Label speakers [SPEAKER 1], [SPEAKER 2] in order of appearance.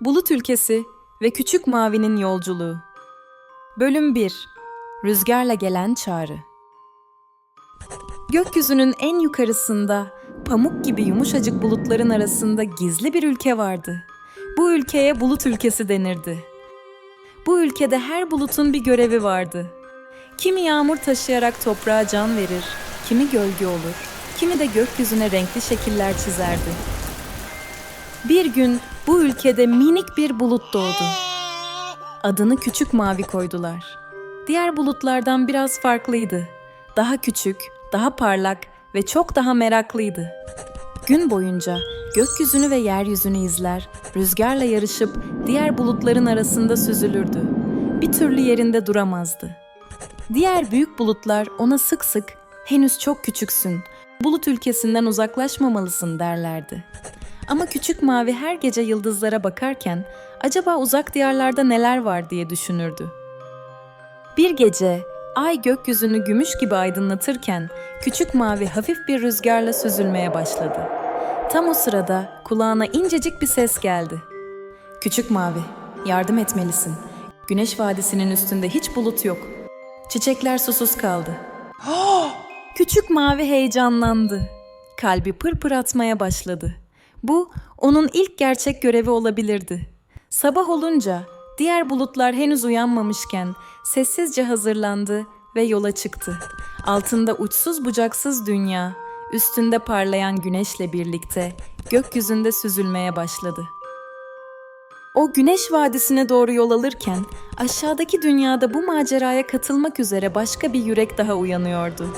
[SPEAKER 1] Bulut Ülkesi ve Küçük Mavi'nin Yolculuğu Bölüm 1 Rüzgarla Gelen Çağrı Gökyüzünün en yukarısında, pamuk gibi yumuşacık bulutların arasında gizli bir ülke vardı. Bu ülkeye Bulut Ülkesi denirdi. Bu ülkede her bulutun bir görevi vardı. Kimi yağmur taşıyarak toprağa can verir, kimi gölge olur, kimi de gökyüzüne renkli şekiller çizerdi. Bir gün bu ülkede minik bir bulut doğdu. Adını Küçük Mavi koydular. Diğer bulutlardan biraz farklıydı. Daha küçük, daha parlak ve çok daha meraklıydı. Gün boyunca gökyüzünü ve yeryüzünü izler, rüzgarla yarışıp diğer bulutların arasında süzülürdü. Bir türlü yerinde duramazdı. Diğer büyük bulutlar ona sık sık henüz çok küçüksün, bulut ülkesinden uzaklaşmamalısın derlerdi. Ama küçük mavi her gece yıldızlara bakarken acaba uzak diyarlarda neler var diye düşünürdü. Bir gece ay gökyüzünü gümüş gibi aydınlatırken küçük mavi hafif bir rüzgarla süzülmeye başladı. Tam o sırada kulağına incecik bir ses geldi. Küçük mavi, yardım etmelisin. Güneş vadisinin üstünde hiç bulut yok. Çiçekler susuz kaldı. Küçük mavi heyecanlandı. Kalbi pırpır atmaya başladı. Bu onun ilk gerçek görevi olabilirdi. Sabah olunca diğer bulutlar henüz uyanmamışken sessizce hazırlandı ve yola çıktı. Altında uçsuz bucaksız dünya, üstünde parlayan güneşle birlikte gökyüzünde süzülmeye başladı. O güneş vadisine doğru yol alırken aşağıdaki dünyada bu maceraya katılmak üzere başka bir yürek daha uyanıyordu.